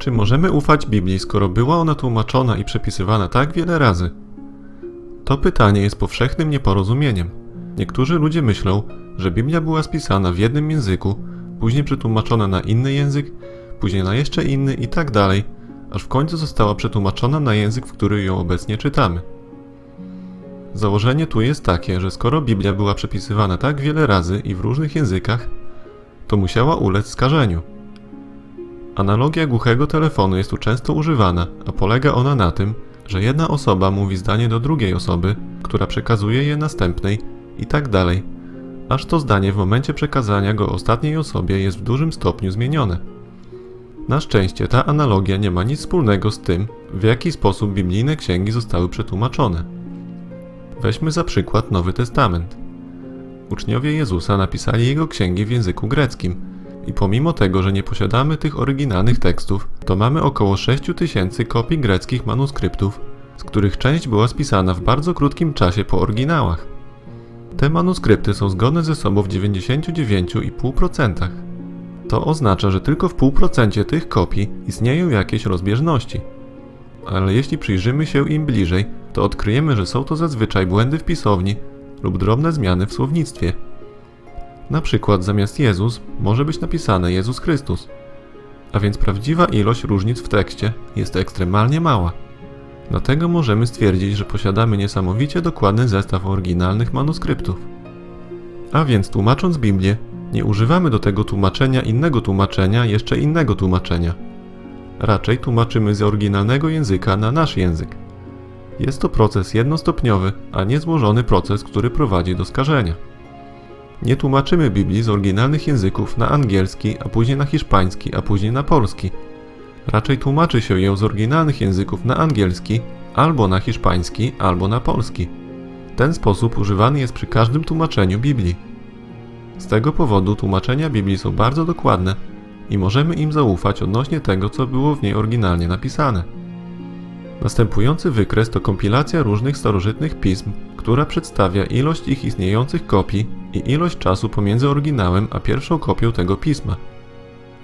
Czy możemy ufać Biblii, skoro była ona tłumaczona i przepisywana tak wiele razy? To pytanie jest powszechnym nieporozumieniem. Niektórzy ludzie myślą, że Biblia była spisana w jednym języku, później przetłumaczona na inny język, później na jeszcze inny i tak dalej, aż w końcu została przetłumaczona na język, w który ją obecnie czytamy. Założenie tu jest takie, że skoro Biblia była przepisywana tak wiele razy i w różnych językach, to musiała ulec skażeniu. Analogia głuchego telefonu jest tu często używana, a polega ona na tym, że jedna osoba mówi zdanie do drugiej osoby, która przekazuje je następnej i tak dalej, aż to zdanie w momencie przekazania go ostatniej osobie jest w dużym stopniu zmienione. Na szczęście ta analogia nie ma nic wspólnego z tym, w jaki sposób biblijne księgi zostały przetłumaczone. Weźmy za przykład Nowy Testament. Uczniowie Jezusa napisali jego księgi w języku greckim i pomimo tego, że nie posiadamy tych oryginalnych tekstów, to mamy około 6 tysięcy kopii greckich manuskryptów, z których część była spisana w bardzo krótkim czasie po oryginałach. Te manuskrypty są zgodne ze sobą w 99,5%. To oznacza, że tylko w pół procencie tych kopii istnieją jakieś rozbieżności. Ale jeśli przyjrzymy się im bliżej, to odkryjemy, że są to zazwyczaj błędy w pisowni lub drobne zmiany w słownictwie. Na przykład zamiast Jezus może być napisane Jezus Chrystus, a więc prawdziwa ilość różnic w tekście jest ekstremalnie mała. Dlatego możemy stwierdzić, że posiadamy niesamowicie dokładny zestaw oryginalnych manuskryptów. A więc tłumacząc Biblię, nie używamy do tego tłumaczenia innego tłumaczenia jeszcze innego tłumaczenia. Raczej tłumaczymy z oryginalnego języka na nasz język. Jest to proces jednostopniowy, a nie złożony proces, który prowadzi do skażenia. Nie tłumaczymy Biblii z oryginalnych języków na angielski, a później na hiszpański, a później na polski. Raczej tłumaczy się ją z oryginalnych języków na angielski, albo na hiszpański, albo na polski. Ten sposób używany jest przy każdym tłumaczeniu Biblii. Z tego powodu tłumaczenia Biblii są bardzo dokładne i możemy im zaufać odnośnie tego, co było w niej oryginalnie napisane. Następujący wykres to kompilacja różnych starożytnych pism, która przedstawia ilość ich istniejących kopii i ilość czasu pomiędzy oryginałem a pierwszą kopią tego pisma.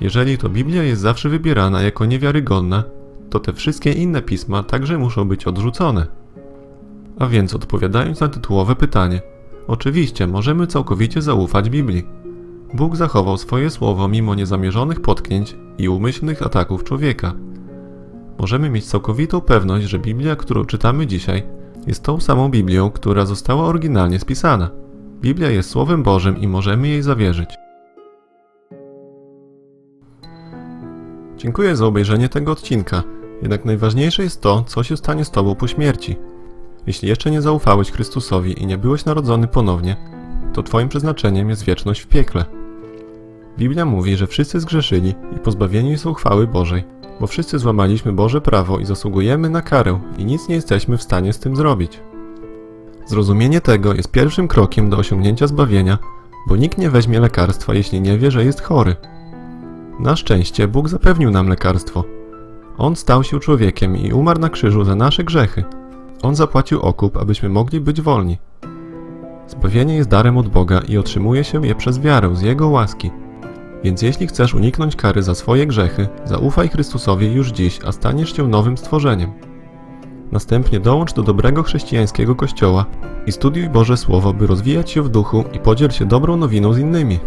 Jeżeli to Biblia jest zawsze wybierana jako niewiarygodna, to te wszystkie inne pisma także muszą być odrzucone. A więc odpowiadając na tytułowe pytanie, oczywiście możemy całkowicie zaufać Biblii. Bóg zachował swoje słowo mimo niezamierzonych potknięć i umyślnych ataków człowieka. Możemy mieć całkowitą pewność, że Biblia, którą czytamy dzisiaj, jest tą samą Biblią, która została oryginalnie spisana. Biblia jest Słowem Bożym i możemy jej zawierzyć. Dziękuję za obejrzenie tego odcinka. Jednak najważniejsze jest to, co się stanie z Tobą po śmierci. Jeśli jeszcze nie zaufałeś Chrystusowi i nie byłeś narodzony ponownie, to Twoim przeznaczeniem jest wieczność w piekle. Biblia mówi, że wszyscy zgrzeszyli i pozbawieni są chwały Bożej, bo wszyscy złamaliśmy Boże prawo i zasługujemy na karę i nic nie jesteśmy w stanie z tym zrobić. Zrozumienie tego jest pierwszym krokiem do osiągnięcia zbawienia, bo nikt nie weźmie lekarstwa, jeśli nie wie, że jest chory. Na szczęście Bóg zapewnił nam lekarstwo. On stał się człowiekiem i umarł na krzyżu za nasze grzechy. On zapłacił okup, abyśmy mogli być wolni. Zbawienie jest darem od Boga i otrzymuje się je przez wiarę z Jego łaski. Więc jeśli chcesz uniknąć kary za swoje grzechy, zaufaj Chrystusowi już dziś, a staniesz się nowym stworzeniem. Następnie dołącz do dobrego chrześcijańskiego kościoła i studiuj Boże Słowo, by rozwijać się w duchu i podziel się dobrą nowiną z innymi.